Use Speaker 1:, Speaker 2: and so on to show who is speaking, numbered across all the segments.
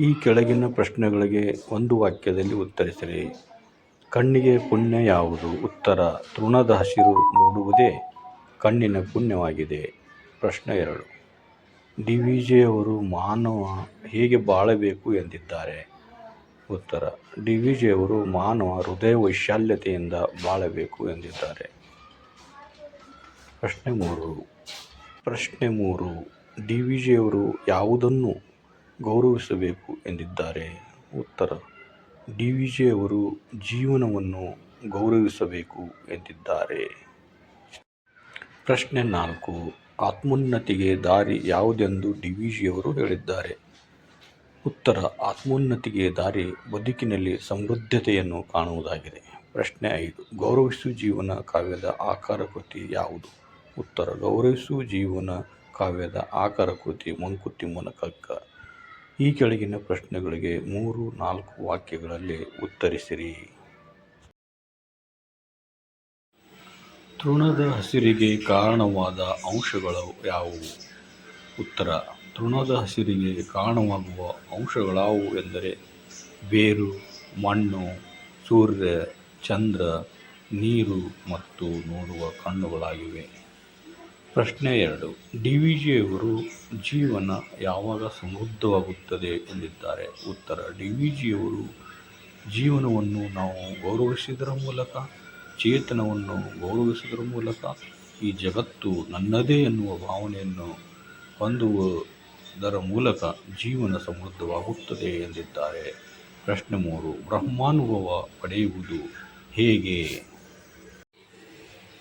Speaker 1: ಈ ಕೆಳಗಿನ ಪ್ರಶ್ನೆಗಳಿಗೆ ಒಂದು ವಾಕ್ಯದಲ್ಲಿ ಉತ್ತರಿಸಿರಿ. ಕಣ್ಣಿಗೆ ಪುಣ್ಯ ಯಾವುದು? ಉತ್ತರ, ತೃಣದ ಹಸಿರು ನೋಡುವುದೇ ಕಣ್ಣಿನ ಪುಣ್ಯವಾಗಿದೆ. ಪ್ರಶ್ನೆ ಎರಡು. ಡಿ ವಿ ಜಿಯವರು ಮಾನವ ಹೇಗೆ ಬಾಳಬೇಕು ಎಂದಿದ್ದಾರೆ? ಉತ್ತರ. ಡಿ ವಿ ಜಿಯವರು ಮಾನವ ಹೃದಯ ವೈಶಾಲ್ಯತೆಯಿಂದ ಬಾಳಬೇಕು ಎಂದಿದ್ದಾರೆ. ಪ್ರಶ್ನೆ ಮೂರು. ಪ್ರಶ್ನೆ ಮೂರು. ಡಿ ವಿ ಜಿಯವರು ಯಾವುದನ್ನು ಗೌರವಿಸಬೇಕು ಎಂದಿದ್ದಾರೆ. ಉತ್ತರ. ಡಿ. ವಿ. ಜಿಯವರು ಜೀವನವನ್ನು ಗೌರವಿಸಬೇಕು ಎಂದಿದ್ದಾರೆ. ಪ್ರಶ್ನೆ ನಾಲ್ಕು. ಆತ್ಮೋನ್ನತಿಗೆ ದಾರಿ ಯಾವುದೆಂದು ಡಿ. ವಿ. ಜಿಯವರು ಹೇಳಿದ್ದಾರೆ. ಉತ್ತರ. ಆತ್ಮೋನ್ನತಿಗೆ ದಾರಿ ಬದುಕಿನಲ್ಲಿ ಸಮೃದ್ಧತೆಯನ್ನು ಕಾಣುವುದಾಗಿದೆ. ಪ್ರಶ್ನೆ ಐದು. ಗೌರವಿಸು ಜೀವನ ಕಾವ್ಯದ ಆಕಾರ ಕೃತಿ ಯಾವುದು? ಉತ್ತರ. ಗೌರವಿಸು ಜೀವನ ಕಾವ್ಯದ ಆಕಾರ ಕೃತಿ ಮಂಕುತಿಮ್ಮನ ಕಗ್ಗ. ಈ ಕೆಳಗಿನ ಪ್ರಶ್ನೆಗಳಿಗೆ ಮೂರು, ನಾಲ್ಕು ವಾಕ್ಯಗಳಲ್ಲಿ ಉತ್ತರಿಸಿರಿ. ತೃಣದ ಹಸಿರಿಗೆ ಕಾರಣವಾದ ಅಂಶಗಳು ಯಾವುವು? ಉತ್ತರ, ತೃಣದ ಹಸಿರಿಗೆ ಕಾರಣವಾಗುವ ಅಂಶಗಳಾವುವು ಎಂದರೆ ಬೇರು, ಮಣ್ಣು, ಸೂರ್ಯ, ಚಂದ್ರ, ನೀರು ಮತ್ತು ನೋಡುವ ಕಣ್ಣುಗಳಾಗಿವೆ. ಪ್ರಶ್ನೆ ಎರಡು. ಡಿ ವಿ ಜಿಯವರು ಜೀವನ ಯಾವಾಗ ಸಮೃದ್ಧವಾಗುತ್ತದೆ ಎಂದಿದ್ದಾರೆ? ಉತ್ತರ. ಡಿ ವಿ ಜಿಯವರು ಜೀವನವನ್ನು ನಾವು ಗೌರವಿಸಿದರ ಮೂಲಕ, ಚೇತನವನ್ನು ಗೌರವಿಸಿದರ ಮೂಲಕ, ಈ ಜಗತ್ತು ನನ್ನದೇ ಎನ್ನುವ ಭಾವನೆಯನ್ನು ಹೊಂದುವುದರ ಮೂಲಕ ಜೀವನ ಸಮೃದ್ಧವಾಗುತ್ತದೆ ಎಂದಿದ್ದಾರೆ. ಪ್ರಶ್ನೆ ಮೂರು. ಬ್ರಹ್ಮಾನುಭವ ಪಡೆಯುವುದು ಹೇಗೆ?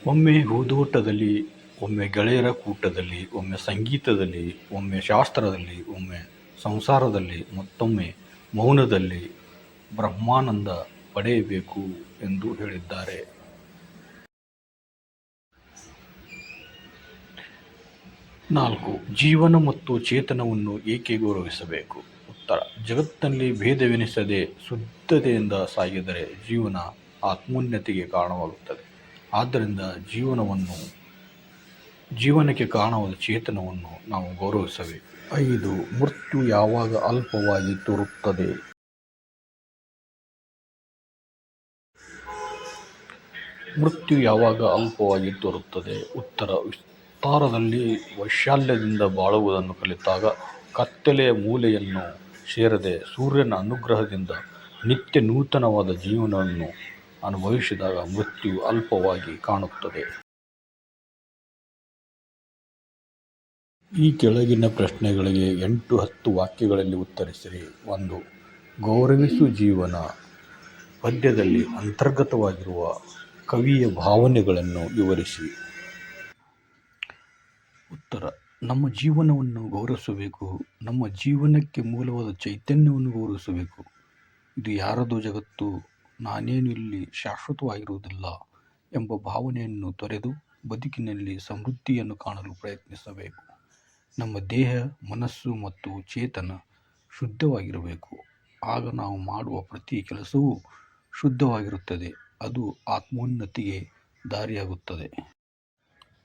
Speaker 1: ಒಮ್ಮೆ ಹೂದೋಟದಲ್ಲಿ ಒಮ್ಮೆ ಗೆಳೆಯರ ಕೂಟದಲ್ಲಿ, ಒಮ್ಮೆ ಸಂಗೀತದಲ್ಲಿ, ಒಮ್ಮೆ ಶಾಸ್ತ್ರದಲ್ಲಿ, ಒಮ್ಮೆ ಸಂಸಾರದಲ್ಲಿ, ಮತ್ತೊಮ್ಮೆ ಮೌನದಲ್ಲಿ ಬ್ರಹ್ಮಾನಂದ ಪಡೆಯಬೇಕು ಎಂದು ಹೇಳಿದ್ದಾರೆ. ನಾಲ್ಕು, ಜೀವನ ಮತ್ತು ಚೇತನವನ್ನು ಏಕೆ ಗೌರವಿಸಬೇಕು? ಉತ್ತರ, ಜಗತ್ತಿನಲ್ಲಿ ಭೇದವೆನಿಸದೆ ಶುದ್ಧತೆಯಿಂದ ಸಾಗಿದರೆ ಜೀವನ ಆತ್ಮೋನ್ನತಿಗೆ ಕಾರಣವಾಗುತ್ತದೆ. ಆದ್ದರಿಂದ ಜೀವನವನ್ನು ಜೀವನಕ್ಕೆ ಕಾರಣವಾದ ಚೇತನವನ್ನು ನಾವು ಗೌರವಿಸಬೇಕು ಐದು, ಮೃತ್ಯು ಯಾವಾಗ ಅಲ್ಪವಾಗಿ ತೋರುತ್ತದೆ? ಮೃತ್ಯು ಯಾವಾಗ ಅಲ್ಪವಾಗಿ ತೋರುತ್ತದೆ? ಉತ್ತರ, ವಿಸ್ತಾರದಲ್ಲಿ ವೈಶಾಲ್ಯದಿಂದ ಬಾಳುವುದನ್ನು ಕಲಿತಾಗ ಕತ್ತಲೆಯ ಮೂಲೆಯನ್ನು ಸೇರದೆ ಸೂರ್ಯನ ಅನುಗ್ರಹದಿಂದ ನಿತ್ಯ ನೂತನವಾದ ಜೀವನವನ್ನು ಅನುಭವಿಸಿದಾಗ ಮೃತ್ಯು ಅಲ್ಪವಾಗಿ ಕಾಣುತ್ತದೆ. ಈ ಕೆಳಗಿನ ಪ್ರಶ್ನೆಗಳಿಗೆ ಎಂಟು ಹತ್ತು ವಾಕ್ಯಗಳಲ್ಲಿ ಉತ್ತರಿಸಿರಿ. ಒಂದು, ಗೌರವಿಸು ಜೀವನ. ಪದ್ಯದಲ್ಲಿ ಅಂತರ್ಗತವಾಗಿರುವ ಕವಿಯ ಭಾವನೆಗಳನ್ನು ವಿವರಿಸಿ. ಉತ್ತರ, ನಮ್ಮ ಜೀವನವನ್ನು ಗೌರವಿಸಬೇಕು. ನಮ್ಮ ಜೀವನಕ್ಕೆ ಮೂಲವಾದ ಚೈತನ್ಯವನ್ನು ಗೌರವಿಸಬೇಕು. ಇದು ಯಾರದು ಜಗತ್ತು? ನಾನೇನು ಇಲ್ಲಿ ಶಾಶ್ವತವಾಗಿರುವುದಿಲ್ಲ ಎಂಬ ಭಾವನೆಯನ್ನು ತೊರೆದು ಬದುಕಿನಲ್ಲಿ ಸಮೃದ್ಧಿಯನ್ನು ಕಾಣಲು ಪ್ರಯತ್ನಿಸಬೇಕು. ನಮ್ಮ ದೇಹ, ಮನಸ್ಸು ಮತ್ತು ಚೇತನ ಶುದ್ಧವಾಗಿರಬೇಕು. ಆಗ ನಾವು ಮಾಡುವ ಪ್ರತಿ ಕೆಲಸವೂ ಶುದ್ಧವಾಗಿರುತ್ತದೆ. ಅದು ಆತ್ಮೋನ್ನತಿಗೆ ದಾರಿಯಾಗುತ್ತದೆ.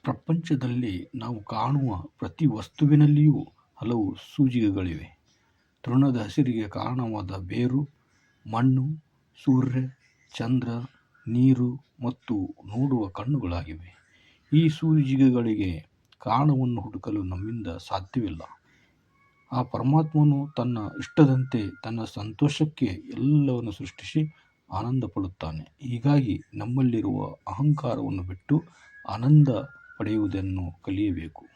Speaker 1: ಪ್ರಪಂಚದಲ್ಲಿ ನಾವು ಕಾಣುವ ಪ್ರತಿ ವಸ್ತುವಿನಲ್ಲಿಯೂ ಹಲವು ಸೂಜಿಗೆಗಳಿವೆ. ತೃಣದ ಹಸಿರಿಗೆ ಕಾರಣವಾದ ಬೇರು, ಮಣ್ಣು, ಸೂರ್ಯ, ಚಂದ್ರ, ನೀರು ಮತ್ತು ನೋಡುವ ಕಣ್ಣುಗಳಾಗಿವೆ. ಈ ಸೂಜಿಗೆಗಳಿಗೆ ಕಾರಣವನ್ನು ಹುಡುಕಲು ನಮ್ಮಿಂದ ಸಾಧ್ಯವಿಲ್ಲ. ಆ ಪರಮಾತ್ಮನು ತನ್ನ ಇಷ್ಟದಂತೆ ತನ್ನ ಸಂತೋಷಕ್ಕೆ ಎಲ್ಲವನ್ನು ಸೃಷ್ಟಿಸಿ ಆನಂದ ಪಡುತ್ತಾನೆ ಹೀಗಾಗಿ ನಮ್ಮಲ್ಲಿರುವ ಅಹಂಕಾರವನ್ನು ಬಿಟ್ಟು ಆನಂದ ಪಡೆಯುವುದನ್ನು ಕಲಿಯಬೇಕು.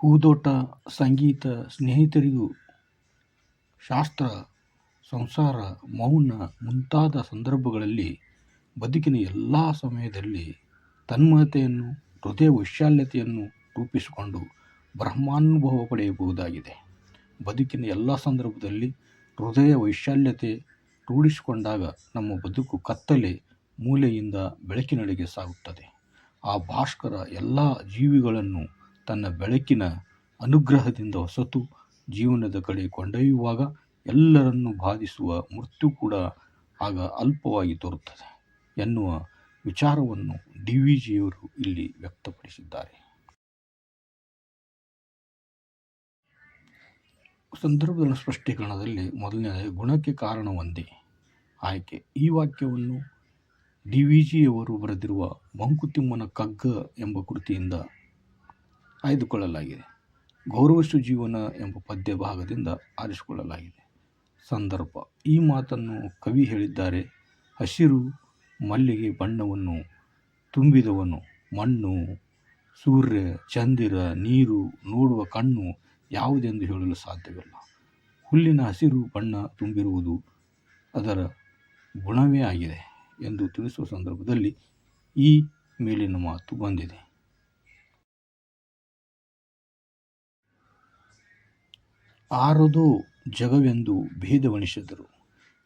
Speaker 1: ಹೂದೋಟ, ಸಂಗೀತ ಸ್ನೇಹಿತರಿಗೂ ಶಾಸ್ತ್ರ, ಸಂಸಾರ, ಮೌನ ಮುಂತಾದ ಸಂದರ್ಭಗಳಲ್ಲಿ ಬದುಕಿನ ಎಲ್ಲ ಸಮಯದಲ್ಲಿ ತನ್ಮಯತೆಯನ್ನು ಹೃದಯ ವೈಶಾಲ್ಯತೆಯನ್ನು ರೂಪಿಸಿಕೊಂಡು ಬ್ರಹ್ಮಾನುಭವ ಪಡೆಯಬಹುದಾಗಿದೆ. ಬದುಕಿನ ಎಲ್ಲ ಸಂದರ್ಭದಲ್ಲಿ ಹೃದಯ ವೈಶಾಲ್ಯತೆ ರೂಢಿಸಿಕೊಂಡಾಗ ನಮ್ಮ ಬದುಕು ಕತ್ತಲೆ ಮೂಲೆಯಿಂದ ಬೆಳಕಿನೆಡೆಗೆ ಸಾಗುತ್ತದೆ. ಆ ಭಾಸ್ಕರ ಎಲ್ಲ ಜೀವಿಗಳನ್ನು ತನ್ನ ಬೆಳಕಿನ ಅನುಗ್ರಹದಿಂದ ಹೊಸತು ಜೀವನದ ಕಡೆ ಕೊಂಡೊಯ್ಯುವಾಗ ಎಲ್ಲರನ್ನು ಬಾಧಿಸುವ ಮೃತ್ಯು ಕೂಡ ಆಗ ಅಲ್ಪವಾಗಿ ತೋರುತ್ತದೆ ಎನ್ನುವ ವಿಚಾರವನ್ನು ಡಿ ವಿ ಜಿಯವರು ಇಲ್ಲಿ ವ್ಯಕ್ತಪಡಿಸಿದ್ದಾರೆ. ಸಂದರ್ಭದ ಸ್ಪಷ್ಟೀಕರಣದಲ್ಲಿ ಮೊದಲನೇ ಗುಣಕ್ಕೆ ಕಾರಣ ಒಂದೇ. ಆಯ್ಕೆ. ಈ ವಾಕ್ಯವನ್ನು ಡಿ ವಿ ಜಿಯವರು ಬರೆದಿರುವ ಮಂಕುತಿಮ್ಮನ ಕಗ್ಗ ಎಂಬ ಕೃತಿಯಿಂದ ಆಯ್ದುಕೊಳ್ಳಲಾಗಿದೆ. ಗೌರವಶು ಜೀವನ ಎಂಬ ಪದ್ಯ ಭಾಗದಿಂದ ಆರಿಸಿಕೊಳ್ಳಲಾಗಿದೆ. ಸಂದರ್ಭ. ಈ ಮಾತನ್ನು ಕವಿ ಹೇಳಿದ್ದಾರೆ. ಹಸಿರು ಮಲ್ಲಿಗೆ ಬಣ್ಣವನ್ನು ತುಂಬಿದವನು. ಮಣ್ಣು, ಸೂರ್ಯ, ಚಂದಿರ, ನೀರು ನೋಡುವ ಕಣ್ಣು ಯಾವುದೆಂದು ಹೇಳಲು ಸಾಧ್ಯವಿಲ್ಲ. ಹುಲ್ಲಿನ ಹಸಿರು ಬಣ್ಣ ತುಂಬಿರುವುದು ಅದರ ಗುಣವೇ ಆಗಿದೆ ಎಂದು ತಿಳಿಸುವ ಸಂದರ್ಭದಲ್ಲಿ ಈ ಮೇಲಿನ ಮಾತು ಬಂದಿದೆ. ಆರದು ಜಗವೆಂದು ಭೇದವಣಿಸಿದರು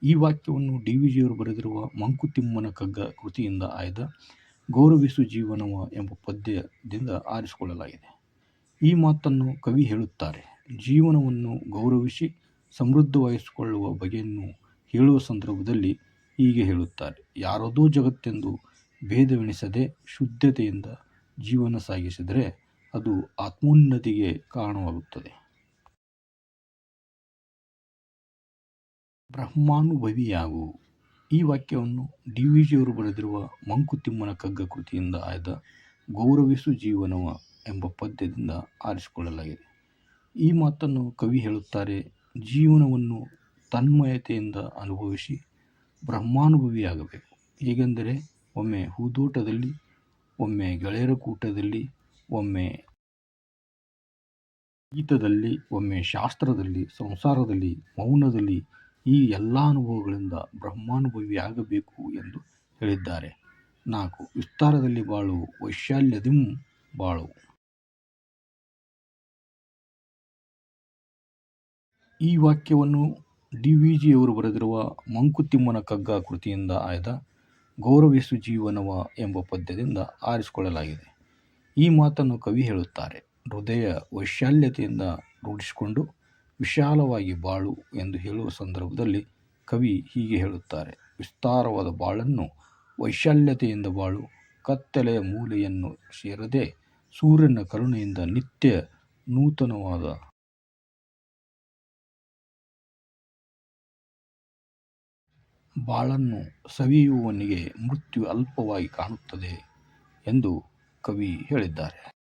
Speaker 1: ಈ ವಾಕ್ಯವನ್ನು ಡಿ ವಿ ಜಿಯವರು ಬರೆದಿರುವ ಮಂಕುತಿಮ್ಮನ ಕಗ್ಗ ಕೃತಿಯಿಂದ ಆಯ್ದ ಗೌರವಿಸು ಜೀವನವ ಎಂಬ ಪದ್ಯದಿಂದ ಆರಿಸಿಕೊಳ್ಳಲಾಗಿದೆ. ಈ ಮಾತನ್ನು ಕವಿ ಹೇಳುತ್ತಾರೆ, ಜೀವನವನ್ನು ಗೌರವಿಸಿ ಸಮೃದ್ಧವಾಗಿಸಿಕೊಳ್ಳುವ ಬಗೆಯನ್ನು ಹೇಳುವ ಸಂದರ್ಭದಲ್ಲಿ ಹೀಗೆ ಹೇಳುತ್ತಾರೆ, ಯಾರದೋ ಜಗತ್ತೆಂದು ಭೇದವೆಣಿಸದೆ ಶುದ್ಧತೆಯಿಂದ ಜೀವನ ಸಾಗಿಸಿದರೆ ಅದು ಆತ್ಮೋನ್ನತಿಗೆ ಕಾರಣವಾಗುತ್ತದೆ. ಬ್ರಹ್ಮಾನುಭವಿಯಾಗು. ಈ ವಾಕ್ಯವನ್ನು ಡಿ ವಿ ಜಿಯವರು ಬರೆದಿರುವ ಮಂಕುತಿಮ್ಮನ ಕಗ್ಗ ಕೃತಿಯಿಂದ ಆಯ್ದ ಗೌರವಿಸು ಜೀವನವ ಎಂಬ ಪದ್ಯದಿಂದ ಆರಿಸಿಕೊಳ್ಳಲಾಗಿದೆ. ಈ ಮಾತನ್ನು ಕವಿ ಹೇಳುತ್ತಾರೆ, ಜೀವನವನ್ನು ತನ್ಮಯತೆಯಿಂದ ಅನುಭವಿಸಿ ಬ್ರಹ್ಮಾನುಭವಿಯಾಗಬೇಕು. ಹೇಗೆಂದರೆ, ಒಮ್ಮೆ ಹೂದೋಟದಲ್ಲಿ, ಒಮ್ಮೆ ಗೆಳೆಯರ ಕೂಟದಲ್ಲಿ, ಒಮ್ಮೆ ಗೀತದಲ್ಲಿ, ಒಮ್ಮೆ ಶಾಸ್ತ್ರದಲ್ಲಿ, ಸಂಸಾರದಲ್ಲಿ, ಮೌನದಲ್ಲಿ ಈ ಎಲ್ಲ ಅನುಭವಗಳಿಂದ ಬ್ರಹ್ಮಾನುಭವಿಯಾಗಬೇಕು ಎಂದು ಹೇಳಿದ್ದಾರೆ. ನಾಲ್ಕು, ವಿಸ್ತಾರದಲ್ಲಿ ಬಾಳು, ವೈಶಾಲ್ಯದಿಂ ಬಾಳು. ಈ ವಾಕ್ಯವನ್ನು ಡಿ ವಿ ಜಿಯವರು ಬರೆದಿರುವ ಮಂಕುತಿಮ್ಮನ ಕಗ್ಗ ಕೃತಿಯಿಂದ ಆಯ್ದ ಗೌರವಿಸು ಜೀವನವ ಎಂಬ ಪದ್ಯದಿಂದ ಆರಿಸಿಕೊಳ್ಳಲಾಗಿದೆ. ಈ ಮಾತನ್ನು ಕವಿ ಹೇಳುತ್ತಾರೆ. ಹೃದಯ ವೈಶಾಲ್ಯತೆಯಿಂದ ರೂಢಿಸಿಕೊಂಡು ವಿಶಾಲವಾಗಿ ಬಾಳು ಎಂದು ಹೇಳುವ ಸಂದರ್ಭದಲ್ಲಿ ಕವಿ ಹೀಗೆ ಹೇಳುತ್ತಾರೆ. ವಿಸ್ತಾರವಾದ ಬಾಳನ್ನು ವೈಶಾಲ್ಯತೆಯಿಂದ ಬಾಳು, ಕತ್ತಲೆಯ ಮೂಲೆಯನ್ನು ಸೇರದೆ ಸೂರ್ಯನ ಕರುಣೆಯಿಂದ ನಿತ್ಯ ನೂತನವಾದ ಬಾಳನ್ನು ಸವಿಯುವವನಿಗೆ ಮೃತ್ಯು ಅಲ್ಪವಾಗಿ ಕಾಣುತ್ತದೆ ಎಂದು ಕವಿ ಹೇಳಿದ್ದಾರೆ.